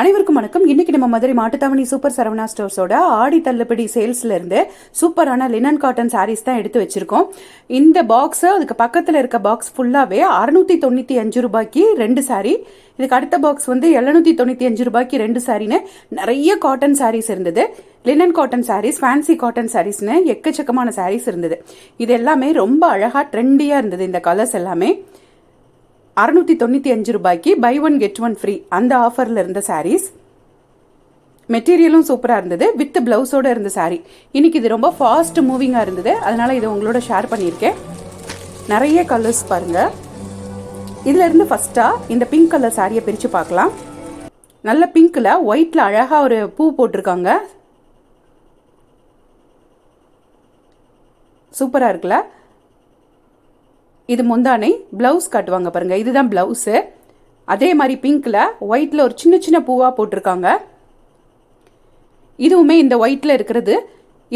அனைவருக்கும் வணக்கம். இன்னைக்கு நம்ம மதுரை மாட்டுத்தாவணி சூப்பர் சரவணா ஸ்டோர்ஸோட ஆடி தள்ளுபடி சேல்ஸ்ல இருந்து சூப்பரான லினன் காட்டன் சாரீஸ் தான் எடுத்து வச்சிருக்கோம். இந்த பாக்ஸ் அதுக்கு பக்கத்துல இருக்க பாக்ஸ் ஃபுல்லாவே அறுநூத்தி தொண்ணூத்தி அஞ்சு ரூபாய்க்கு ரெண்டு சாரி இதுக்கு அடுத்த பாக்ஸ் வந்து எழுநூத்தி தொண்ணூத்தி அஞ்சு ரூபாய்க்கு ரெண்டு சாரின்னு நிறைய காட்டன் சாரீஸ் இருந்தது. Linen cotton sarees fancy cotton சாரீஸ்னு எக்கச்சக்கமான சாரீஸ் இருந்தது. இது எல்லாமே ரொம்ப அழகா ட்ரெண்டியா இருந்தது இந்த கலர்ஸ் எல்லாமே. அறுநூத்தி தொண்ணூற்றி அஞ்சு ரூபாய்க்கு buy one get one free அந்த ஆஃபரில் இருந்த சாரீஸ் மெட்டீரியலும் சூப்பராக இருந்தது. வித் பிளவுஸோட இருந்த சாரீ இன்னைக்கு இது ரொம்ப ஃபாஸ்ட் மூவிங்காக இருந்தது. அதனால இதை உங்களோட ஷேர் பண்ணியிருக்கேன். நிறைய கலர்ஸ் பாருங்க. இதுல இருந்து ஃபர்ஸ்டா இந்த பிங்க் கலர் சாரியை பிரித்து பார்க்கலாம். நல்ல பிங்க்ல ஒயிட்ல அழகாக ஒரு பூ போட்டிருக்காங்க. சூப்பராக இருக்குல்ல? இது முந்தானை பிளவுஸ் காட்டுவாங்க பாருங்க. இதுதான் பிளவுஸு அதே மாதிரி பிங்க்ல ஒயிட்ல ஒரு சின்ன சின்ன பூவா போட்டிருக்காங்க. இதுவுமே இந்த ஒயிட்ல இருக்கிறது.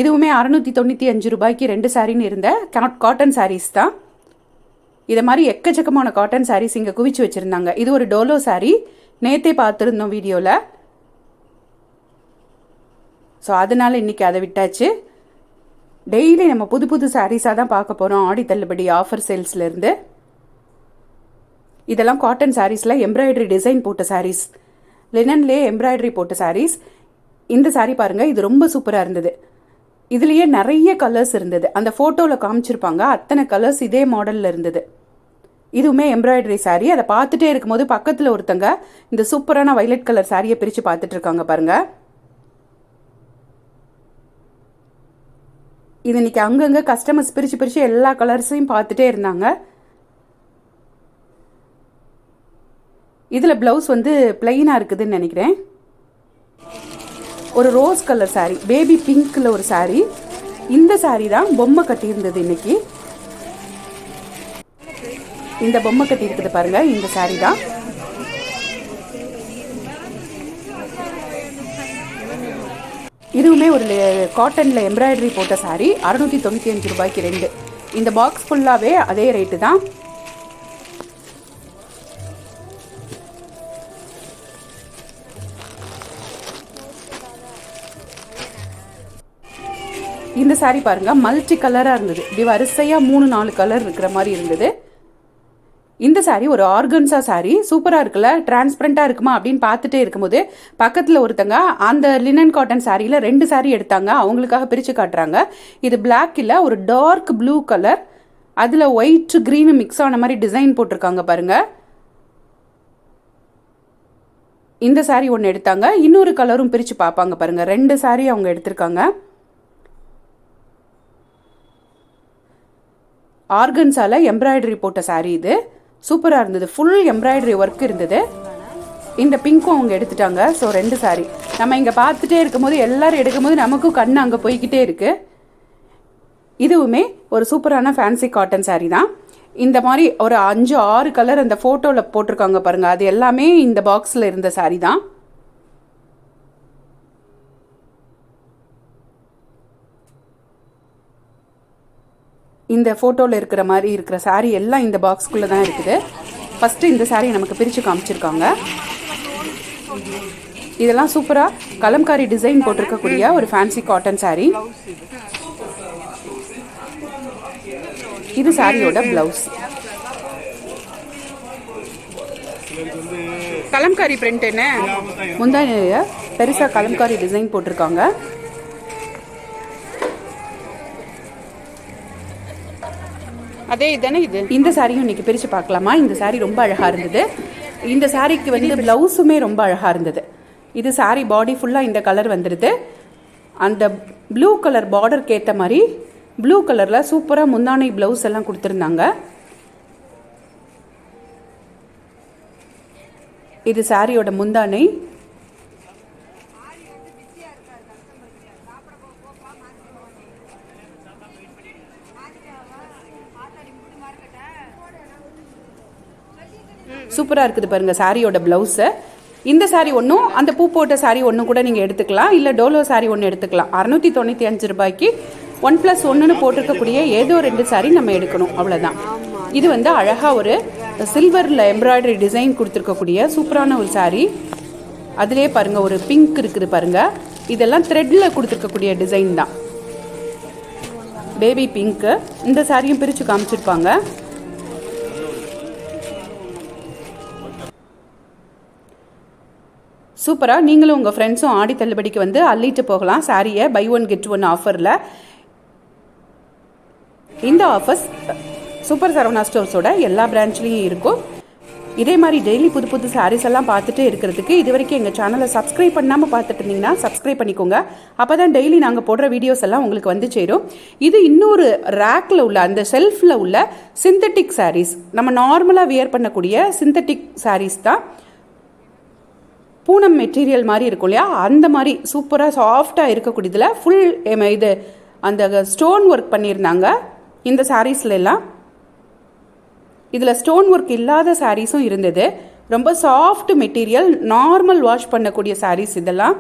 இதுவுமே அறுநூத்தி தொண்ணூத்தி அஞ்சு ரூபாய்க்கு ரெண்டு சாரின்னு இருந்த காட்டன் சாரீஸ் தான். இதை மாதிரி எக்கச்சக்கமான காட்டன் சாரீஸ் இங்கே குவிச்சு வச்சுருந்தாங்க. இது ஒரு டோலோ சாரீ நேத்தே பார்த்துருந்தோம் வீடியோவில் ஸோ அதனால இன்னைக்கு அதை விட்டாச்சு. டெய்லி நம்ம புது புது சாரீஸாக தான் பார்க்க போகிறோம் ஆடி தள்ளுபடி ஆஃபர் சேல்ஸ்லேருந்து இதெல்லாம் காட்டன் சாரீஸில் எம்ப்ராய்டரி டிசைன் போட்ட சாரீஸ் லினன்லேயே எம்ப்ராய்டரி போட்ட சாரீஸ் இந்த சாரீ பாருங்கள் இது ரொம்ப சூப்பராக இருந்தது. இதுலேயே நிறைய கலர்ஸ் இருந்தது. அந்த ஃபோட்டோவில் காமிச்சிருப்பாங்க அத்தனை கலர்ஸ் இதே மாடலில் இருந்தது. இதுவுமே எம்ப்ராய்டரி சாரீ அதை பார்த்துட்டே இருக்கும்போது பக்கத்தில் ஒருத்தங்க இந்த சூப்பரான வைலட் கலர் சாரியை பிரித்து பார்த்துட்டு இருக்காங்க பாருங்கள் இது இன்னைக்கு அங்கங்கே கஸ்டமர்ஸ் பிரித்து பிரித்து எல்லா கலர்ஸையும் பார்த்துட்டே இருந்தாங்க. இதில் ப்ளவுஸ் வந்து பிளெயினாக இருக்குதுன்னு நினைக்கிறேன். ஒரு ரோஸ் கலர் சாரீ பேபி பிங்க்கில் ஒரு சாரீ இந்த சாரீ தான் பொம்மை கட்டியிருந்தது இன்னைக்கு. இந்த பொம்மை கட்டி இருக்குது இந்த சாரீ தான். இதுவுமே ஒரு காட்டனில் எம்ப்ராய்டரி போட்ட சாரீ அறுநூற்றி தொண்ணூற்றி அஞ்சு ரூபாய்க்கு ரெண்டு. இந்த பாக்ஸ் ஃபுல்லாகவே அதே ரேட்டு தான். இந்த சாரீ பாருங்கள் மல்டி கலராக இருந்தது. இப்படி வரிசையாக மூணு நாலு கலர் இருக்கிற மாதிரி இருந்தது. இந்த சாரீ ஒரு ஆர்கன்ஸா சாரீ சூப்பராக இருக்குல்ல? டிரான்ஸ்பரண்டாக இருக்குமா அப்படின்னு பார்த்துட்டே இருக்கும்போது பக்கத்தில் ஒருத்தங்க அந்த லினன் காட்டன் சாரியில் ரெண்டு சாரீ எடுத்தாங்க. அவங்களுக்காக பிரித்து காட்டுறாங்க. இது பிளாக் இல்லை ஒரு டார்க் ப்ளூ கலர் அதில் ஒயிட் க்ரீனு மிக்ஸ் ஆன மாதிரி டிசைன் போட்டிருக்காங்க பாருங்கள் இந்த சாரீ ஒன்று எடுத்தாங்க. இன்னொரு கலரும் பிரித்து பார்ப்பாங்க பாருங்கள் ரெண்டு சாரீ அவங்க எடுத்திருக்காங்க. ஆர்கன்ஸால எம்ப்ராய்டரி போட்ட சாரீ இது. சூப்பராக இருந்தது. ஃபுல் எம்ப்ராய்டரி ஒர்க் இருந்தது. இந்த பிங்க்கும் அவங்க எடுத்துட்டாங்க. ஸோ ரெண்டு சாரி நம்ம இங்கே பார்த்துட்டே இருக்கும்போது எல்லோரும் எடுக்கும்போது நமக்கும் கண் அங்கே போய்கிட்டே இருக்குது இதுவுமே ஒரு சூப்பரான ஃபேன்சி காட்டன் சாரீ தான். இந்த மாதிரி ஒரு அஞ்சு ஆறு கலர் அந்த ஃபோட்டோவில் போட்டிருக்காங்க பாருங்கள் அது எல்லாமே இந்த பாக்ஸில் இருந்த சாரீ தான். இந்த ஃபோட்டோவில் இருக்கிற மாதிரி இருக்கிற சாரீ எல்லாம் இந்த பாக்ஸ்குள்ளே தான் இருக்குது. ஃபஸ்ட்டு இந்த சாரீ நமக்கு பிரித்து காமிச்சிருக்காங்க. இதெல்லாம் சூப்பராக கலம்காரி டிசைன் போட்டிருக்கக்கூடிய ஒரு ஃபேன்சி காட்டன் சாரீ இது சாரியோட பிளவுஸ் கலம்காரி பிரிண்ட் என்ன? முந்தானிய பெருசாக கலம்காரி டிசைன் போட்டிருக்காங்க. அதே இதுதானே இது? இந்த சாரியும் இன்னைக்கு பிரித்து பார்க்கலாமா? இந்த சாரி ரொம்ப அழகாக இருந்தது. இந்த சாரிக்கு வந்து ப்ளவுஸுமே ரொம்ப அழகாக இருந்தது. இது சாரி பாடி ஃபுல்லாக இந்த கலர் வந்துடுது அந்த ப்ளூ கலர் பார்டருக்கு ஏற்ற மாதிரி ப்ளூ கலரில் சூப்பராக முந்தானை ப்ளவுஸ் எல்லாம் கொடுத்துருந்தாங்க. இது சாரியோட முந்தானை. சூப்பராக இருக்குது பாருங்கள் சாரியோட ப்ளவுஸை இந்த சாரீ ஒன்றும் அந்த பூ போட்ட சாரீ ஒன்றும் கூட நீங்கள் எடுத்துக்கலாம். இல்லை டோலோ சாரீ ஒன்று எடுத்துக்கலாம். அறநூற்றி தொண்ணூற்றி அஞ்சு ரூபாய்க்கு ஒன் ப்ளஸ் ஒன்றுன்னு போட்டிருக்கக்கூடிய ஏதோ ரெண்டு சாரீ நம்ம எடுக்கணும். அவ்வளோதான் இது வந்து அழகாக ஒரு சில்வரில் எம்ப்ராய்டரி டிசைன் கொடுத்துருக்கக்கூடிய சூப்பரான ஒரு சாரீ அதிலே பாருங்கள் ஒரு பிங்க் இருக்குது பாருங்கள் இதெல்லாம் த்ரெட்டில் கொடுத்துருக்கக்கூடிய டிசைன் தான். பேபி பிங்க்கு இந்த சாரியும் பிரித்து காமிச்சிருப்பாங்க. சூப்பராக நீங்களும் உங்கள் ஃப்ரெண்ட்ஸும் ஆடி தள்ளுபடிக்கு வந்து அள்ளிட்டு போகலாம். சாரியை பை ஒன் கெட் ஒன் ஆஃபரில் இந்த ஆஃபர்ஸ் சூப்பர் சரவணா ஸ்டோர்ஸோட எல்லா பிரான்ச்லேயும் இருக்கும். இதே மாதிரி டெய்லி புது புது சாரீஸ் எல்லாம் பார்த்துட்டு இருக்கிறதுக்கு இது வரைக்கும் எங்கள் சேனலை சப்ஸ்கிரைப் பண்ணாமல் பார்த்துட்டு இருந்தீங்கன்னா சப்ஸ்கிரைப் பண்ணிக்கோங்க. அப்போ தான் டெய்லி நாங்கள் போடுற வீடியோஸ் எல்லாம் உங்களுக்கு வந்து சேரும். இது இன்னொரு ரேக்கில் உள்ள அந்த ஷெல்ஃபில் உள்ள சிந்தட்டிக் சாரீஸ் நம்ம நார்மலாக வியர் பண்ணக்கூடிய சிந்தட்டிக் சாரீஸ் தான். பூனம் மெட்டீரியல் மாதிரி இருக்கும் இல்லையா? அந்த மாதிரி சூப்பராக சாஃப்டாக இருக்கக்கூடியதில் ஃபுல் இது அந்த ஸ்டோன் ஒர்க் பண்ணியிருந்தாங்க. இந்த சாரீஸ்ல எல்லாம். இதில் ஸ்டோன் ஒர்க் இல்லாத சாரீஸும் இருந்தது. ரொம்ப சாஃப்ட் மெட்டீரியல் நார்மல் வாஷ் பண்ணக்கூடிய சாரீஸ் இதெல்லாம்.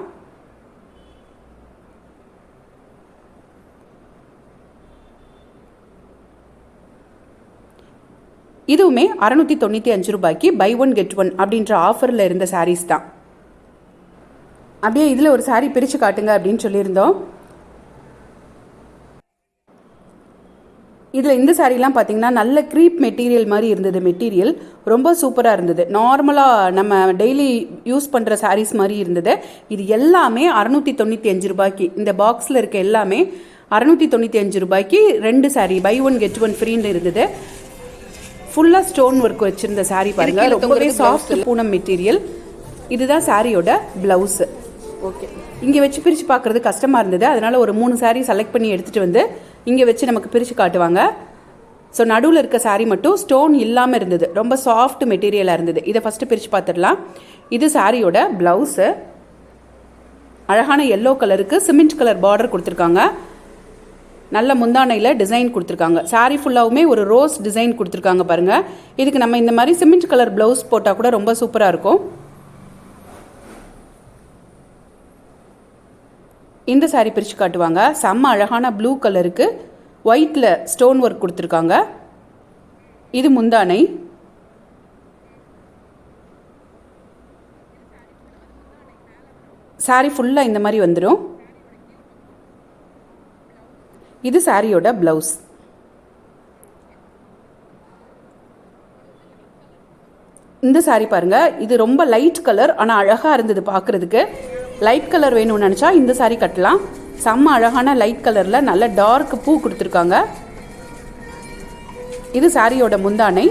இதுவுமே அறநூற்றி தொண்ணூற்றி அஞ்சு ரூபாய்க்கு பை ஒன் கெட் ஒன் அப்படின்ற ஆஃபரில் இருந்த சாரீஸ் தான். அப்படியே இதில் ஒரு சாரீ பிரித்து காட்டுங்க அப்படின்னு சொல்லியிருந்தோம். இதில் இந்த சாரீலாம் பார்த்தீங்கன்னா நல்ல க்ரீப் மெட்டீரியல் மாதிரி இருந்தது மெட்டீரியல் ரொம்ப சூப்பராக இருந்தது. நார்மலாக நம்ம டெய்லி யூஸ் பண்ணுற சாரீஸ் மாதிரி இருந்தது. இது எல்லாமே அறநூற்றி தொண்ணூற்றி அஞ்சு ரூபாய்க்கு. இந்த பாக்ஸில் இருக்க எல்லாமே அறநூற்றி தொண்ணூற்றி அஞ்சு ரூபாய்க்கு. ரெண்டு saree buy one get one ஃப்ரீன்னு இருந்தது. ஃபுல்லாக ஸ்டோன் ஒர்க் வச்சுருந்த சாரீ பாருங்கள் ரொம்பவே சாஃப்ட் பூனம் மெட்டீரியல் இதுதான் சாரியோட ப்ளவுஸு ஓகே இங்கே வச்சு பிரித்து பார்க்குறது கஷ்டமாக இருந்தது. அதனால் ஒரு மூணு சாரீ செலக்ட் பண்ணி எடுத்துகிட்டு வந்து இங்கே வச்சு நமக்கு பிரித்து காட்டுவாங்க. ஸோ நடுவில் இருக்க சாரீ மட்டும் ஸ்டோன் இல்லாமல் இருந்தது. ரொம்ப சாஃப்ட் மெட்டீரியலாக இருந்தது. இதை ஃபஸ்ட்டு பிரித்து பார்த்துடலாம். இது சாரியோட ப்ளவுஸு அழகான எல்லோ கலருக்கு சிமெண்ட் கலர் பார்டர் கொடுத்துருக்காங்க. நல்ல முந்தானையில் டிசைன் கொடுத்துருக்காங்க. சாரீ ஃபுல்லாகவுமே ஒரு ரோஸ் டிசைன் கொடுத்துருக்காங்க பாருங்கள் இதுக்கு நம்ம இந்த மாதிரி சிமெண்ட் கலர் ப்ளவுஸ் போட்டால் கூட ரொம்ப சூப்பராக இருக்கும். இந்த சாரீ பிரித்து காட்டுவாங்க. செம்ம அழகான ப்ளூ கலருக்கு ஒயிட்டில் ஸ்டோன் ஒர்க் கொடுத்துருக்காங்க. இது முந்தானை. சாரீ ஃபுல்லாக இந்த மாதிரி வந்துடும் இது சாரியோட ப்ளவுஸ் இந்த சாரீ பாருங்கள் இது ரொம்ப லைட் கலர் ஆனால் அழகாக இருந்தது பார்க்குறதுக்கு லைட் கலர் வேணும்னு நினச்சா இந்த சாரீ கட்டலாம். செம்ம அழகான லைட் கலரில் நல்ல டார்க் பூ கொடுத்துருக்காங்க. இது சாரியோட முந்தானை.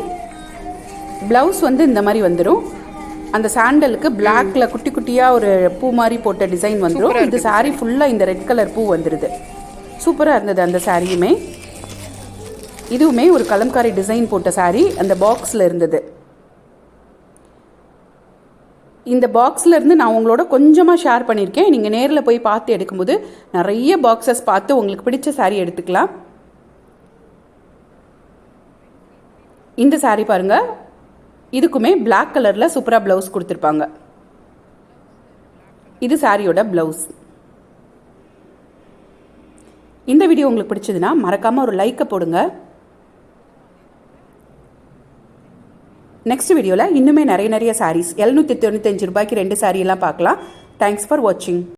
ப்ளவுஸ் வந்து இந்த மாதிரி வந்துடும் அந்த சாண்டலுக்கு பிளாக்ல குட்டி குட்டியாக ஒரு பூ மாதிரி போட்ட டிசைன் வந்துடும் இது சாரீ ஃபுல்லாக இந்த ரெட் கலர் பூ வந்துடுது சூப்பராக இருந்தது அந்த சாரியுமே இதுவுமே ஒரு கலம்காரி டிசைன் போட்ட சாரீ அந்த பாக்ஸில் இருந்தது. இந்த பாக்ஸில் இருந்து நான் உங்களோட கொஞ்சமாக ஷேர் பண்ணியிருக்கேன் நீங்கள் நேரில் போய் பார்த்து எடுக்கும்போது நிறைய பாக்ஸஸ் பார்த்து உங்களுக்கு பிடிச்ச சாரீ எடுத்துக்கலாம். இந்த சாரீ பாருங்கள் இதுக்குமே பிளாக் கலரில் சூப்பராக ப்ளவுஸ் கொடுத்துருப்பாங்க. இது சாரியோட ப்ளவுஸ் இந்த வீடியோ உங்களுக்கு பிடிச்சதுன்னா மறக்காமல் ஒரு லைக்கை போடுங்க. நெக்ஸ்ட் வீடியோவில் இன்னுமே நிறைய நிறைய சாரீஸ் எழுநூற்றி தொண்ணூத்தஞ்சு ரூபாய்க்கு ரெண்டு சாரியெல்லாம் பார்க்கலாம். தேங்க்ஸ் ஃபார் வாட்சிங்